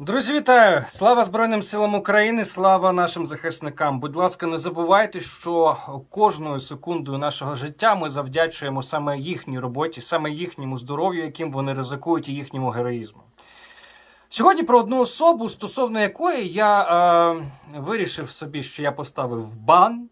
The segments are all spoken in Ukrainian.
Друзі, вітаю! Слава Збройним силам України, слава нашим захисникам. Будь ласка, не забувайте, що кожною секундою нашого життя ми завдячуємо саме їхній роботі, саме їхньому здоров'ю, яким вони ризикують, і їхньому героїзму. Сьогодні про одну особу, стосовно якої я е, вирішив собі, що я поставив бан.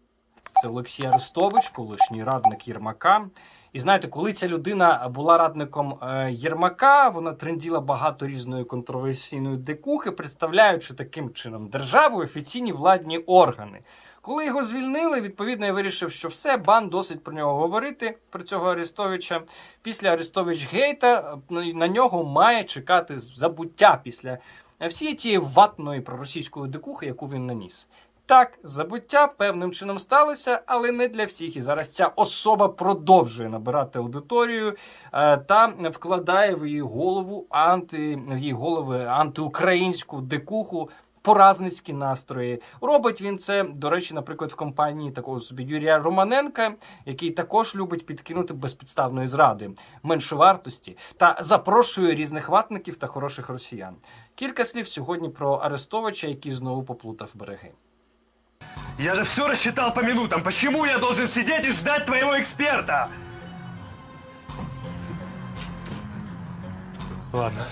Це Олексій Арестович, колишній радник Єрмака. І знаєте, коли ця людина була радником е, Єрмака, вона тренділа багато різної контроверсійної дикухи, представляючи таким чином державу, офіційні владні органи. Коли його звільнили, відповідно, я вирішив, що все, бан досить про нього говорити, про цього Арестовича. Після Арестович Гейта е, на нього має чекати забуття після е, всієї тієї ватної проросійської дикухи, яку він наніс. Так, забуття певним чином сталося, але не для всіх. І зараз ця особа продовжує набирати аудиторію е, та вкладає в її голову анти в її голови антиукраїнську дикуху. Поразницькі настрої робить він це, до речі, наприклад, в компанії такого собі Юрія Романенка, який також любить підкинути безпідставної зради, меншовартості та запрошує різних ватників та хороших росіян. Кілька слів сьогодні про Арестовича, який знову поплутав береги. Я же все рассчитал по минутам. Почему я должен сидеть и ждать твоего эксперта? Ладно.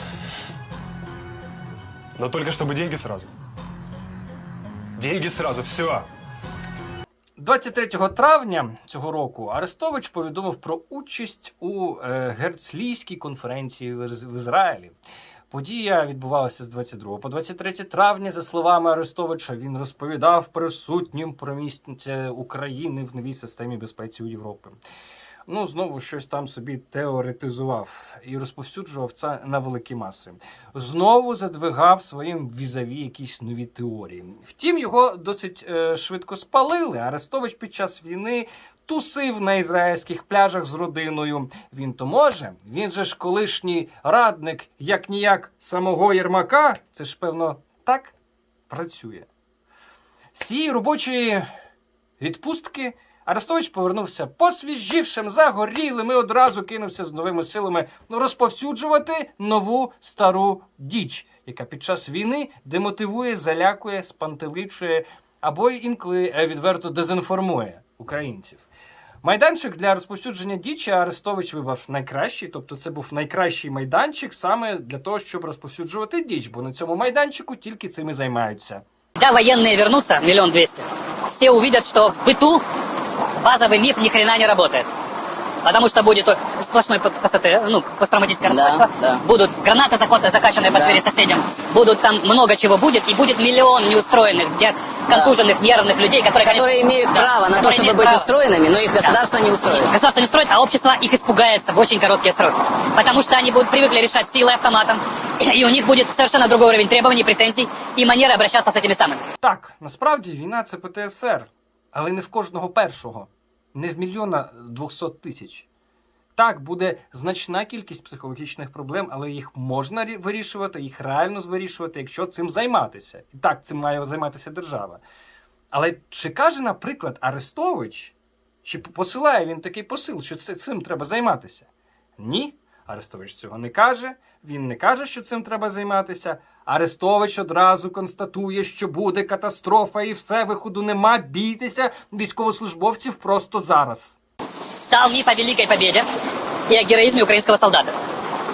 Но только чтобы деньги сразу. Деньги сразу, все. 23 травня цього року Арестович повідомив про участь у е, Герцлійській конференції в, в Ізраїлі. Подія відбувалася з 22 по 23 травня. За словами Арестовича, він розповідав присутнім про місце України в новій системі безпеці у Європі. Ну, знову щось там собі теоретизував і розповсюджував це на великі маси. Знову задвигав своїм візаві якісь нові теорії. Втім, його досить е, швидко спалили. Арестович під час війни тусив на ізраїльських пляжах з родиною. Він то може. Він же ж колишній радник, як ніяк самого Єрмака. Це ж певно так працює. З цієї робочої відпустки Арестович повернувся посвіжівшим, загорілим і одразу кинувся з новими силами розповсюджувати нову стару діч, яка під час війни демотивує, залякує, спантеличує або інколи е, відверто дезінформує українців. Майданчик для розповсюдження дічі Арестович вибрав найкращий, тобто це був найкращий майданчик саме для того, щоб розповсюджувати діч, бо на цьому майданчику тільки цим і займаються. Когда военные вернутся, миллион двести, все увидят, что в быту базовый миф ни хрена не работает. Потому что будет сплошной п- ПСТ, ну, посттравматическое Да, расстройство, да. будут гранаты закоты, закачанные под Да. двери соседям, будут там много чего будет, и будет миллион неустроенных, где контуженных, нервных людей, которые, конечно, которые имеют да, право на то, которые чтобы имеют быть право. устроенными, но их государство не устроит. Государство не строит, а общество их испугается в очень короткие сроки. Потому что они будут привыкли решать силой автоматом, и у них будет совершенно другой уровень требований, претензий и манеры обращаться с этими самыми. Так, насправді війна це ПТСР, але не в кожного першого, не в мільйона двохсот тисяч. Так, буде значна кількість психологічних проблем, але їх можна вирішувати, їх реально вирішувати, якщо цим займатися. І так, цим має займатися держава. Але чи каже, наприклад, Арестович, чи посилає він такий посил, що цим треба займатися? Ні, Арестович цього не каже. Він не каже, що цим треба займатися. Арестович одразу констатує, що буде катастрофа, і все виходу нема. Бійтеся військовослужбовців просто зараз. Стал миф о великой победе и о героизме украинского солдата.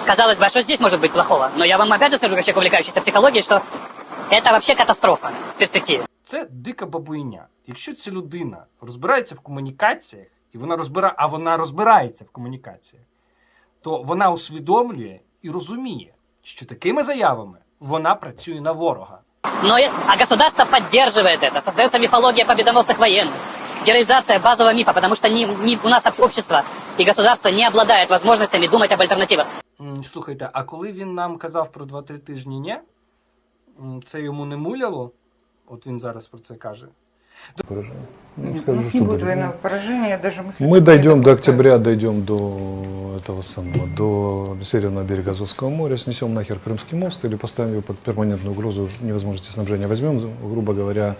Казалось бы, а что здесь может быть плохого? Но я вам опять же скажу, как человек, увлекающийся психологией, что это вообще катастрофа в перспективе. Це дика бабуйня. Якщо ця людина розбирається в комунікаціях, і вона розбира, а вона розбирається в комунікаціях, то вона усвідомлює і розуміє, що такими заявами вона працює на ворога. Но э- а государство поддерживает это. Создается мифология победоносных военных. Героизация базового мифа, потому что ни, ни у нас общество и государство не обладает возможностями думать об альтернативах. М, Слухайте, а коли він нам казав про 2-3 тижні, ні? М, Це йому не муляло? От він зараз про це каже. поражение. Ну, Нет, скажу, у нас что не будет будет. военного поражения, даже мысли Мы такой дойдем до допускаю. октября, дойдем до этого самого, до северного берега Азовского моря, снесем нахер Крымский мост или поставим его под перманентную угрозу невозможности снабжения. Возьмем, грубо говоря,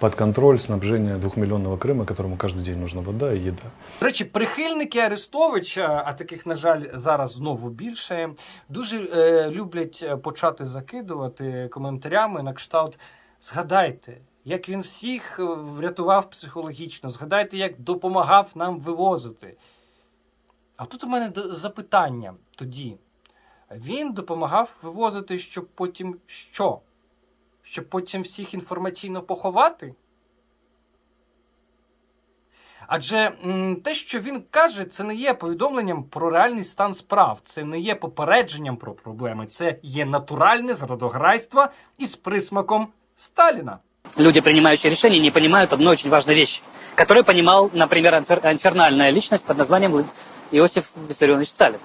под контроль снабжение двухмиллионного Крыма, которому каждый день нужна вода и еда. До речі, прихильники Арестовича, а таких, на жаль, зараз знову більше, дуже е, люблять е, почати закидувати коментарями на кшталт Згадайте, як він всіх е, врятував психологічно, згадайте, як допомагав нам вивозити. А тут у мене запитання тоді. Він допомагав вивозити, щоб потім що? Щоб потім всіх інформаційно поховати? Адже те, що він каже, це не є повідомленням про реальний стан справ, це не є попередженням про проблеми, це є натуральне зрадограйство із присмаком Сталіна. Люди, принимающие решения, не понимают одной очень важной вещи, которую понимал, например, инфернальная личность под названием Иосиф Виссарионович Сталин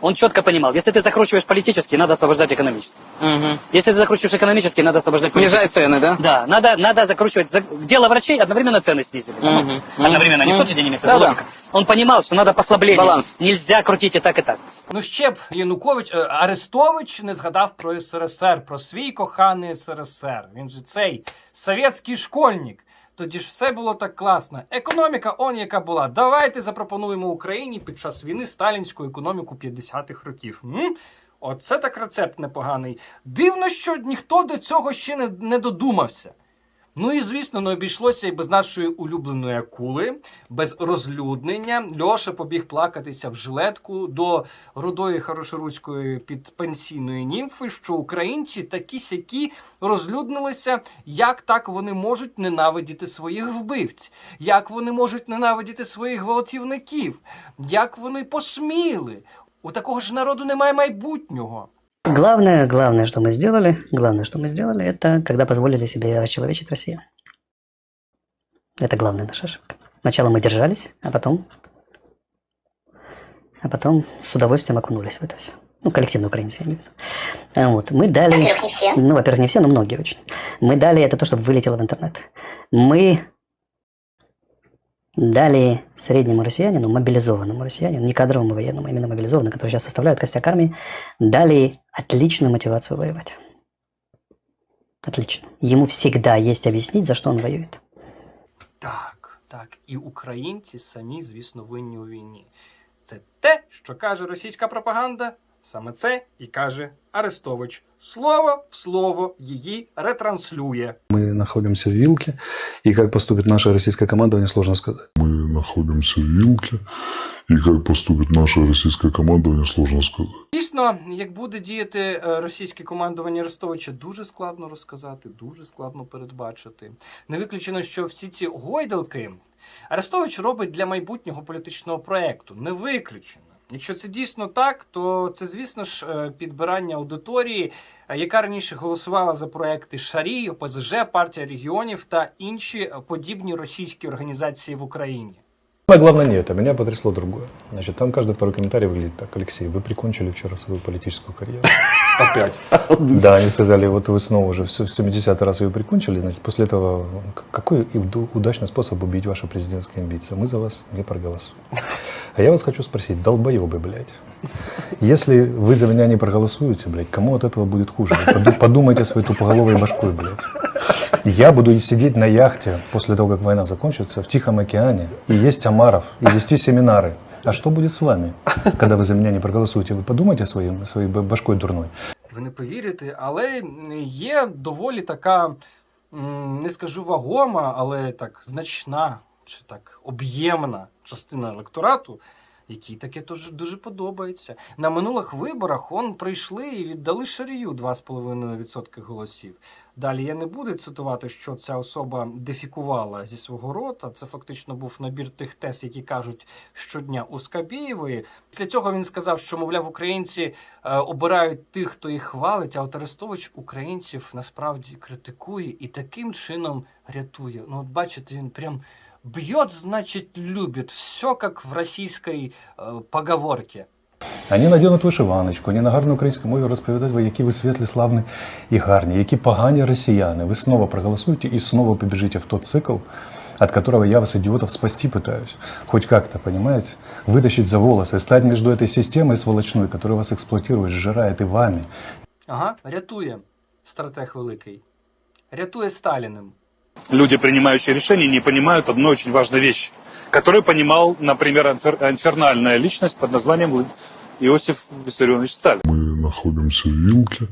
Он четко понимал, если ты закручиваешь политически, надо освобождать экономически. Мгм. Если ты закручиваешь экономически, надо освобождать Снижать политически. цены, да? Да, надо, надо закручивать. За- Дело врачей одновременно цены снизили. да? Мгм, Ну, мгм, Одновременно, не в мгм. тот же день имеется в виду Да-да. логика. Он понимал, что надо послабление. Баланс. Нельзя крутить и так, и так. Ну ще б Янукович е, Арестович не згадав про СРСР, про свій коханий СРСР. Він же цей совєтський школьник. Тоді ж все було так класно. Економіка, он яка була. Давайте запропонуємо Україні під час війни сталінську економіку 50-х років. М? Оце так рецепт непоганий. Дивно, що ніхто до цього ще не, не додумався. Ну і звісно, не обійшлося і без нашої улюбленої акули, без розлюднення. Льоша побіг плакатися в жилетку до рудої хорошоруської підпенсійної німфи, що українці такі сякі розлюднилися, як так вони можуть ненавидіти своїх вбивць, як вони можуть ненавидіти своїх гвалтівників, як вони посміли. У такого ж народу немає майбутнього. Главное, главное, что мы сделали, главное, что мы сделали, это когда позволили себе расчеловечить Россию. Это главная наша ошибка. Сначала мы держались, а потом, а потом с удовольствием окунулись в это все. Ну, коллективно украинцы, я имею в виду. А Вот, мы дали... Во-первых, не все. Ну, во-первых, не все, но многие очень. Мы дали это то, чтобы вылетело в интернет. Мы дали среднему россиянину, мобилизованному россиянину, не кадровому военному, именно мобилизованному, который сейчас составляют костяк армии, дали отличную мотивацию воевать. Отлично. Ему всегда есть объяснить, за что он воюет. Так, так. І українці самі, звісно, винні у війні. Це те, що каже російська пропаганда, саме це і каже Арестович. Слово в слово її ретранслює. Мы находимся в Вилке, и как поступит наше российское командование, сложно сказать. Мы находимся в Вилке, и как поступит наше российское командование, сложно сказать. Дійсно, як буде діяти е, російське командування Арестовича, дуже складно розказати, дуже складно передбачити. Не виключено, що всі ці гойдалки Арестович робить для майбутнього політичного проекту. Не виключено. Якщо це дійсно так, то це, звісно ж, е, підбирання аудиторії, е, яка раніше голосувала за проекти Шарі, ОПЗЖ, партія регіонів та інші е, подібні російські організації в Україні. Самое главное не это, меня потрясло другое. Значит, там каждый второй комментарий выглядит так. Алексей, вы прикончили вчера свою политическую карьеру. Опять. Да, они сказали, вот вы снова уже в 70 раз ее прикончили, значит, после этого к- какой уд- удачный способ убить ваши президентские амбиции? Мы за вас не проголосуем. А я вас хочу спросить, долбоебы, блядь, если вы за меня не проголосуете, блядь, кому от этого будет хуже? Вы поду- Подумайте своей тупоголовой башкой, блядь. Я буду сидеть на яхте после того, как война закончится, в Тихом океане, и есть Амаров, и вести семинары. А что будет с вами, когда вы за меня не проголосуете? Вы подумайте своим, своей б- башкой дурной. Ви не повірите, але є доволі така, м, не скажу вагома, але так значна чи так об'ємна частина електорату, якій таке дуже, дуже подобається. На минулих виборах он прийшли і віддали Шарію 2,5% голосів. Далі я не буду цитувати, що ця особа дефікувала зі свого рота. Це фактично був набір тих тез, які кажуть щодня у Скабєєвої. Після цього він сказав, що мовляв, українці е, обирають тих, хто їх хвалить, а от Арестович українців насправді критикує і таким чином рятує. Ну, от бачите, він прям б'є, значить, любить. Все як в російській е, поговорці. Они наденуть вишиваночку, они на гарній українській мові розповідають, ви, які ви світлі, славні і гарні, які погані росіяни. Ви снова проголосуєте і снова побежите в тот цикл, от которого я вас, идиотов, спасти пытаюсь. Хоть как-то, понимаете? Вытащить за волосы, стать между этой системой сволочной, которая вас эксплуатирует, сжирает и вами. Ага, рятує стратег великий. Рятує Сталіним. Люди, принимающие решения, не понимают одной очень важной вещи, которую понимал, например, инфернальная личность под названием Иосиф Виссарионович Сталин. Мы находимся в Вилке,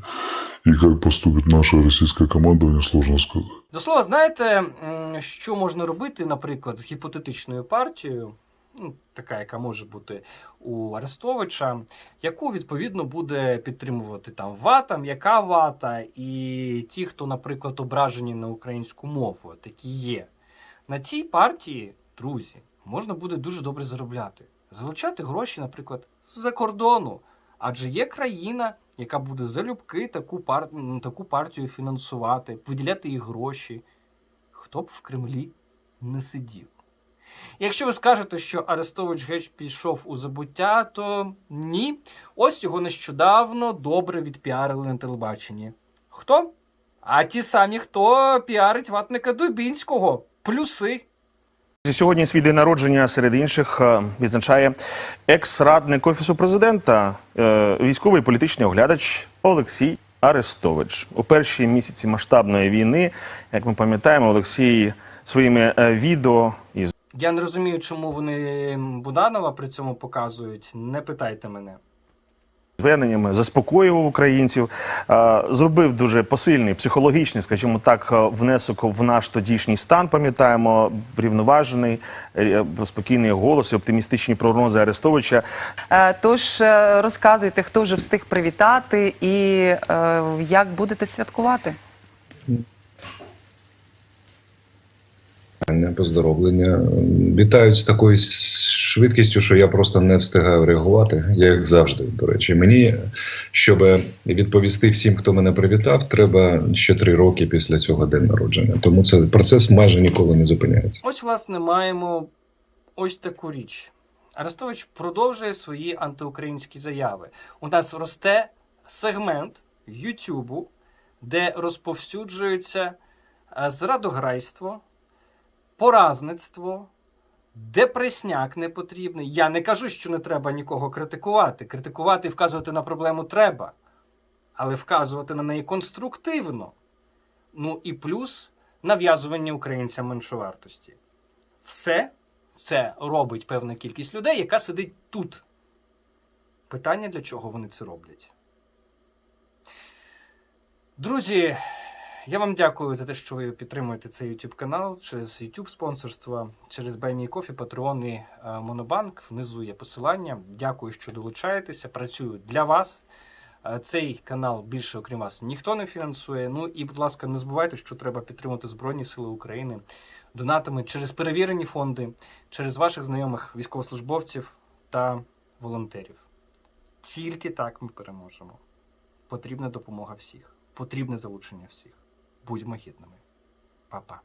и как поступит наше российское командование, сложно сказать. До слова, знаєте, що можна робити, наприклад, з гіпотетичною партією, така, яка може бути у Арестовича, яку відповідно буде підтримувати там вата, м'яка вата, і ті, хто, наприклад, ображені на українську мову, такі є. На цій партії, друзі, можна буде дуже добре заробляти. Залучати гроші, наприклад, з-за кордону. Адже є країна, яка буде залюбки таку, пар... таку партію фінансувати, виділяти їй гроші. Хто б в Кремлі не сидів. Якщо ви скажете, що Арестович геть пішов у забуття, то ні. Ось його нещодавно добре відпіарили на телебаченні. Хто? А ті самі, хто піарить ватника Дубінського. Плюси. Сьогодні свій день народження серед інших е, відзначає екс-радник офісу президента, е, військовий політичний оглядач Олексій Арестович. У перші місяці масштабної війни, як ми пам'ятаємо, Олексій своїми е, відео і Я не розумію, чому вони Буданова при цьому показують. Не питайте мене. зверненнями заспокоював українців, е, зробив дуже посильний психологічний, скажімо так, е, внесок в наш тодішній стан. Пам'ятаємо врівноважений, е, спокійний голос, і оптимістичні прогнози Арестовича. Е, Тож е, розказуйте, хто вже встиг привітати і е, як будете святкувати. Поздоровлення. Вітають з такою швидкістю, що я просто не встигаю реагувати, як завжди. До речі, мені, щоб відповісти всім, хто мене привітав, треба ще три роки після цього день народження. Тому це процес майже ніколи не зупиняється. Ось, власне, маємо ось таку річ. Арестович продовжує свої антиукраїнські заяви. У нас росте сегмент Ютубу, де розповсюджується е, зрадограйство, поразництво, депресняк непотрібний. Я не кажу, що не треба нікого критикувати. Критикувати і вказувати на проблему треба, але вказувати на неї конструктивно. Ну і плюс нав'язування українцям меншовартості. Все це робить певна кількість людей, яка сидить тут. Питання, для чого вони це роблять. Друзі, я вам дякую за те, що ви підтримуєте цей YouTube канал через YouTube спонсорство, через BuyMeCoffee, Patreon і е, Monobank. Внизу є посилання. Дякую, що долучаєтеся. Працюю для вас. Е, Цей канал більше, окрім вас, ніхто не фінансує. Ну і, будь ласка, не забувайте, що треба підтримати Збройні Сили України донатами через перевірені фонди, через ваших знайомих військовослужбовців та волонтерів. Тільки так ми переможемо. Потрібна допомога всіх, потрібне залучення всіх. Будьмо гідними. Па-па.